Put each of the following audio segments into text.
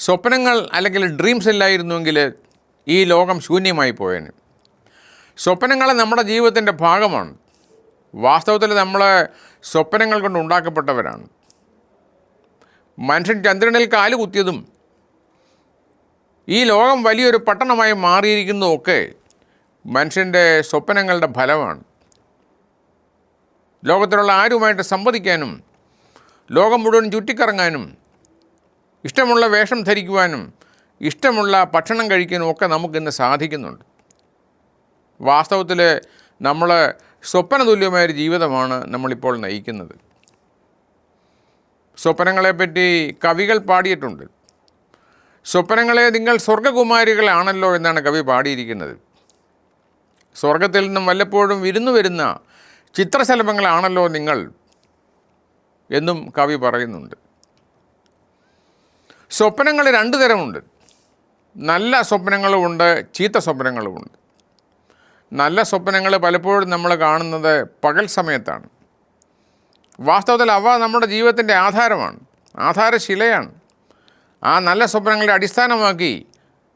സ്വപ്നങ്ങൾ അല്ലെങ്കിൽ ഡ്രീംസ് ഇല്ലായിരുന്നുവെങ്കിൽ ഈ ലോകം ശൂന്യമായി പോയേനെ. സ്വപ്നങ്ങൾ നമ്മുടെ ജീവിതത്തിന്റെ ഭാഗമാണ്. വാസ്തവത്തിൽ നമ്മൾ സ്വപ്നങ്ങൾ കൊണ്ട് ഉണ്ടാക്കപ്പെട്ടവരാണ്. മനുഷ്യൻ ചന്ദ്രനിൽ കാൽ കുത്തിയതും ഈ ലോകം വലിയൊരു പട്ടണമായി മാറിയിരിക്കുന്നതൊക്കെ മനുഷ്യന്റെ സ്വപ്നങ്ങളുടെ ഫലമാണ്. ലോകത്തിലുള്ള ആരുമായിട്ട് സംവദിക്കാനും ലോകം മുഴുവൻ ചുറ്റിക്കറങ്ങാനും ഇഷ്ടമുള്ള വേഷം ധരിക്കുവാനും ഇഷ്ടമുള്ള ഭക്ഷണം കഴിക്കാനും ഒക്കെ നമുക്കിന്ന് സാധിക്കുന്നുണ്ട്. വാസ്തവത്തിൽ നമ്മൾ സ്വപ്ന തുല്യമായൊരു ജീവിതമാണ് നമ്മളിപ്പോൾ നയിക്കുന്നത്. സ്വപ്നങ്ങളെപ്പറ്റി കവികൾ പാടിയിട്ടുണ്ട്. സ്വപ്നങ്ങളെ നിങ്ങൾ സ്വർഗകുമാരികളാണല്ലോ എന്നാണ് കവി പാടിയിരിക്കുന്നത്. സ്വർഗത്തിൽ നിന്നും വല്ലപ്പോഴും വിരുന്നു വരുന്ന ചിത്രശലഭങ്ങളാണല്ലോ നിങ്ങൾ എന്നും കവി പറയുന്നുണ്ട്. സ്വപ്നങ്ങൾ രണ്ട് തരമുണ്ട്. നല്ല സ്വപ്നങ്ങളുമുണ്ട് ചീത്ത സ്വപ്നങ്ങളുമുണ്ട് നല്ല സ്വപ്നങ്ങൾ പലപ്പോഴും നമ്മൾ കാണുന്നത് പകൽ സമയത്താണ്. വാസ്തവത്തിൽ അവ നമ്മുടെ ജീവിതത്തിന്റെ ആധാരമാണ് ആധാരശിലയാണ്. ആ നല്ല സ്വപ്നങ്ങളെ അടിസ്ഥാനമാക്കി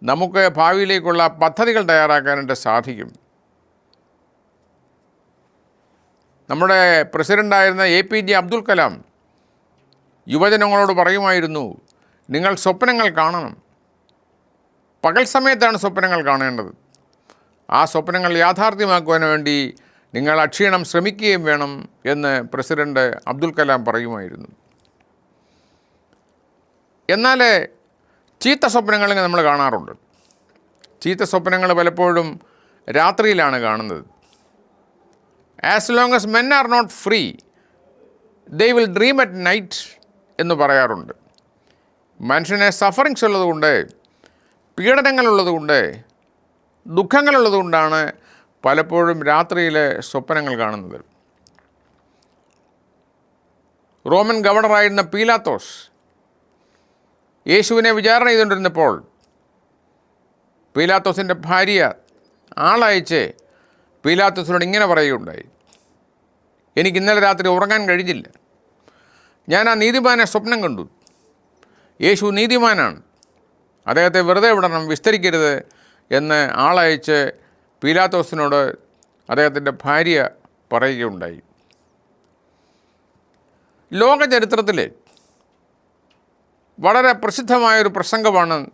നമുക്ക് ഭാവിയിലേക്കുള്ള പദ്ധതികൾ തയ്യാറാക്കാനായിട്ട് സാധിക്കും. നമ്മുടെ പ്രസിഡന്റായിരുന്ന A P J Abdul Kalam യുവജനങ്ങളോട് പറയുമായിരുന്നു നിങ്ങൾ സ്വപ്നങ്ങൾ കാണണം. പകൽ സമയത്താണ് സ്വപ്നങ്ങൾ കാണേണ്ടത്. ആ സ്വപ്നങ്ങൾ യാഥാർത്ഥ്യമാക്കുവാൻ വേണ്ടി നിങ്ങൾ അക്ഷീണം ശ്രമിക്കുകയും വേണം എന്ന് പ്രസിഡന്റ് അബ്ദുൽ കലാം പറയുമായിരുന്നു. എന്നാൽ ചീത്ത സ്വപ്നങ്ങൾ നമ്മൾ കാണാറുണ്ട്. ചീത്ത സ്വപ്നങ്ങൾ പലപ്പോഴും രാത്രിയിലാണ് കാണുന്നത്. As long as men are not free they will dream at night എന്ന് പറയാറുണ്ട്. മനുഷ്യനെ സഫറിങ്സ് ഉള്ളതുകൊണ്ട് പീഡനങ്ങളുള്ളതുകൊണ്ട് ദുഃഖങ്ങളുള്ളതുകൊണ്ടാണ് പലപ്പോഴും രാത്രിയിലെ സ്വപ്നങ്ങൾ കാണുന്നത്. റോമൻ ഗവർണറായിരുന്ന പീലാത്തോസ് യേശുവിനെ വിചാരണ ചെയ്തുകൊണ്ടിരുന്നപ്പോൾ പീലാത്തോസിന്റെ ഭാര്യ ആളയച്ച് പീലാത്തോസിനോട് ഇങ്ങനെ പറയുകയുണ്ടായി. എനിക്ക് ഇന്നലെ രാത്രി ഉറങ്ങാൻ കഴിഞ്ഞില്ല. ഞാൻ ആ നീതിമാനെ സ്വപ്നം കണ്ടു. യേശു നീതിമാനാണ്. അദ്ദേഹത്തെ വെറുതെ വിടണം വിസ്തരിക്കരുത് എന്ന് ആളയച്ച് പീലാത്തോസിനോട് അദ്ദേഹത്തിന്റെ ഭാര്യ പറയുകയുണ്ടായി. ലോക ചരിത്രത്തിൽ വളരെ പ്രസിദ്ധമായൊരു പ്രസംഗമാണ്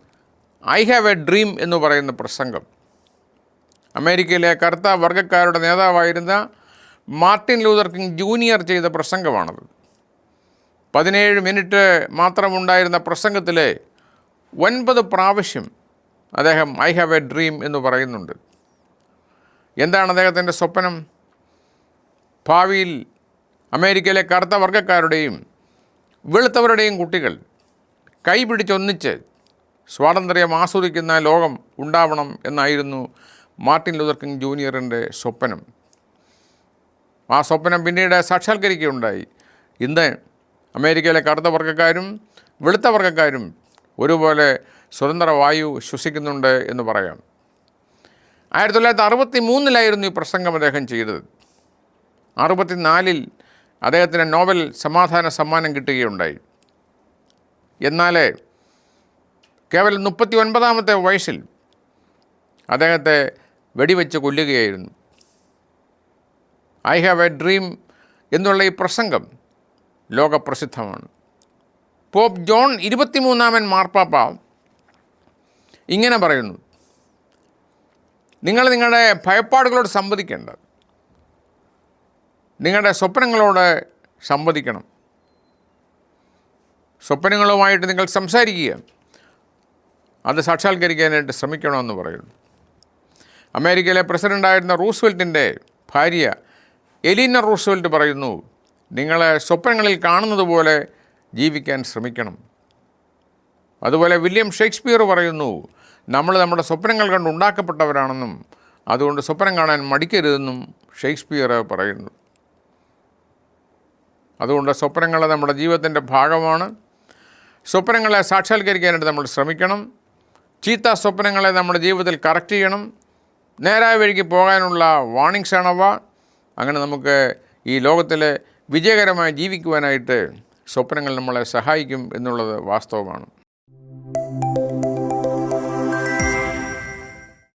ഐ ഹാവ് എ ഡ്രീം എന്ന് പറയുന്ന പ്രസംഗം. അമേരിക്കയിലെ കറുത്ത വർഗക്കാരുടെ നേതാവായിരുന്ന മാർട്ടിൻ ലൂതർ കിങ് ജൂനിയർ ചെയ്ത പ്രസംഗമാണത്. പതിനേഴ് മിനിറ്റ് മാത്രമുണ്ടായിരുന്ന പ്രസംഗത്തിൽ ഒൻപത് പ്രാവശ്യം അദ്ദേഹം ഐ ഹാവ് എ ഡ്രീം എന്ന് പറയുന്നുണ്ട്. എന്താണ് അദ്ദേഹത്തിന്റെ സ്വപ്നം? ഭാവിയിൽ അമേരിക്കയിലെ കറുത്ത വർഗക്കാരുടെയും വെളുത്തവരുടെയും കുട്ടികൾ കൈപിടിച്ചൊന്നിച്ച് സ്വാതന്ത്ര്യം ആസ്വദിക്കുന്ന ലോകം ഉണ്ടാവണം എന്നായിരുന്നു മാർട്ടിൻ ലൂതർ കിങ് ജൂനിയറിന്റെ സ്വപ്നം. ആ സ്വപ്നം പിന്നീട് സാക്ഷാത്കരിക്കുകയുണ്ടായി. ഇന്ന് അമേരിക്കയിലെ കറുത്ത വർഗക്കാരും വെളുത്ത വർഗക്കാരും ഒരുപോലെ സ്വതന്ത്ര വായു ശ്വസിക്കുന്നുണ്ട് എന്ന് പറയാം. ആയിരത്തി തൊള്ളായിരത്തി അറുപത്തി മൂന്നിലായിരുന്നു ഈ പ്രസംഗം അദ്ദേഹം ചെയ്തത്. അറുപത്തിനാലിൽ അദ്ദേഹത്തിന് നോബൽ സമാധാന സമ്മാനം കിട്ടുകയുണ്ടായി. എന്നാൽ കേവലം മുപ്പത്തി ഒൻപതാമത്തെ വയസ്സിൽ അദ്ദേഹത്തെ വെടിവെച്ച് കൊല്ലുകയായിരുന്നു. ഐ ഹാവ് എ ഡ്രീം എന്നുള്ള ഈ പ്രസംഗം ലോകപ്രസിദ്ധമാണ്. പോപ്പ് ജോൺ ഇരുപത്തിമൂന്നാമൻ മാർപ്പാപ്പ ഇങ്ങനെ പറയുന്നു. നിങ്ങൾ നിങ്ങളുടെ ഭയപ്പാടുകളോട് സംവദിക്കേണ്ട നിങ്ങളുടെ സ്വപ്നങ്ങളോട് സംവദിക്കണം. സ്വപ്നങ്ങളുമായിട്ട് നിങ്ങൾ സംസാരിക്കുക. അത് സാക്ഷാത്കരിക്കാനായിട്ട് ശ്രമിക്കണമെന്ന് പറയുന്നു. അമേരിക്കയിലെ പ്രസിഡന്റായിരുന്ന റൂസ്വെൽറ്റിന്റെ ഭാര്യ എലീന റൂസ്വെൽറ്റ് പറയുന്നു നിങ്ങൾ സ്വപ്നങ്ങളിൽ കാണുന്നത് പോലെ ജീവിക്കാൻ ശ്രമിക്കണം. അതുപോലെ വില്യം ഷേക്സ്പിയർ പറയുന്നു നമ്മൾ നമ്മുടെ സ്വപ്നങ്ങൾ കണ്ട് ഉണ്ടാക്കപ്പെട്ടവരാണെന്നും അതുകൊണ്ട് സ്വപ്നം കാണാൻ മടിക്കരുതെന്നും ഷേക്സ്പിയർ പറയുന്നു. അതുകൊണ്ട് സ്വപ്നങ്ങൾ നമ്മുടെ ജീവിതത്തിന്റെ ഭാഗമാണ്. സ്വപ്നങ്ങളെ സാക്ഷാത്കരിക്കാനായിട്ട് നമ്മൾ ശ്രമിക്കണം. ചീത്ത സ്വപ്നങ്ങളെ നമ്മുടെ ജീവിതത്തിൽ കറക്റ്റ് ചെയ്യണം. നേരായ വഴിക്ക് പോകാനുള്ള വാണിങ്സ് ആണവ. അങ്ങനെ നമുക്ക് ഈ ലോകത്തിൽ വിജയകരമായി ജീവിക്കുവാനായിട്ട് സ്വപ്നങ്ങൾ നമ്മളെ സഹായിക്കും എന്നുള്ളത് വാസ്തവമാണ്.